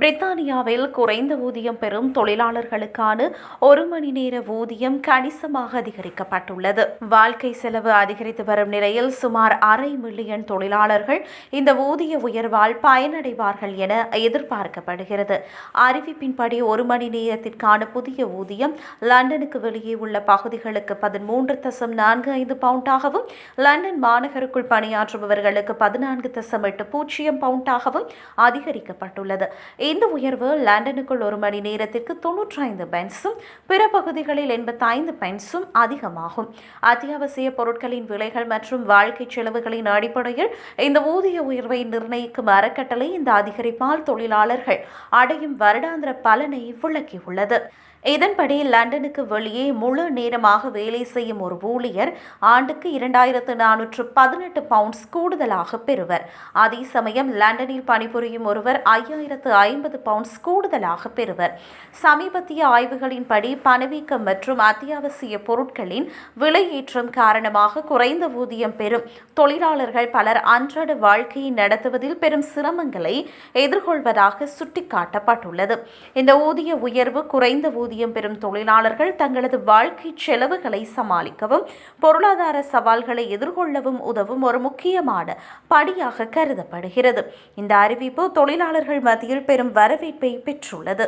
பிரித்தானியாவில் குறைந்த ஊதியம் பெறும் தொழிலாளர்களுக்கான ஒரு மணி நேர ஊதியம் கணிசமாக அதிகரிக்கப்பட்டுள்ளது. வாழ்க்கை செலவு அதிகரித்து வரும் நிலையில் சுமார் அரை மில்லியன் தொழிலாளர்கள் இந்த ஊதிய உயர்வால் பயனடைவார்கள் என எதிர்பார்க்கப்படுகிறது. அறிவிப்பின்படி ஒரு மணி நேரத்திற்கான புதிய ஊதியம் லண்டனுக்கு வெளியே உள்ள பகுதிகளுக்கு பதிமூன்று தசம் நான்கு ஐந்து பவுண்டாகவும் லண்டன் மாநகருக்குள் பணியாற்றுபவர்களுக்கு பதினான்கு தசம் எட்டு பூஜ்ஜியம் பவுண்டாகவும் அதிகரிக்கப்பட்டுள்ளது. இந்த உயர்வு லண்டனுக்குள் ஒரு மணி நேரத்திற்கு தொன்னூற்றி ஐந்து பென்ஸும் பிற பகுதிகளில் எண்பத்தைந்து பென்ஸும் அதிகமாகும். அத்தியாவசிய பொருட்களின் விலைகள் மற்றும் வாழ்க்கை செலவுகளின் அடிப்படையில் இந்த ஊதிய உயர்வை நிர்ணயிக்கும் அறக்கட்டளை இந்த அதிகரிப்பால் தொழிலாளர்கள் அடையும் வருடாந்திர பலனை விளக்கியுள்ளது. இதன்படி லண்டனுக்கு வெளியே முழு நேரமாக வேலை செய்யும் ஒரு ஊழியர் ஆண்டுக்கு இரண்டாயிரத்து நானூற்று பதினெட்டு பவுண்ட்ஸ் கூடுதலாக பெறுவர். அதே சமயம் லண்டனில் பணிபுரியும் ஒருவர் ஐயாயிரத்து ஐம்பது பவுண்ட்ஸ் கூடுதலாக பெறுவர். சமீபத்திய ஆய்வுகளின்படி பணவீக்கம் மற்றும் அத்தியாவசிய பொருட்களின் விலையேற்றம் காரணமாக குறைந்த ஊதியம் பெறும். தொழிலாளர்கள் பலர் அன்றாட வாழ்க்கையை நடத்துவதில் பெரும் சிரமங்களை எதிர்கொள்வதாக சுட்டிக்காட்டப்பட்டுள்ளது. இந்த ஊதிய உயர்வு குறைந்த ஊதிய ஊதியம் பெறும் தொழிலாளர்கள் தங்களது வாழ்க்கை செலவுகளை சமாளிக்கவும் பொருளாதார சவால்களை எதிர்கொள்ளவும் உதவும் ஒரு முக்கியமான படியாக கருதப்படுகிறது. இந்த அறிவிப்பு தொழிலாளர்கள் மத்தியில் பெரும் வரவேற்பை பெற்றுள்ளது.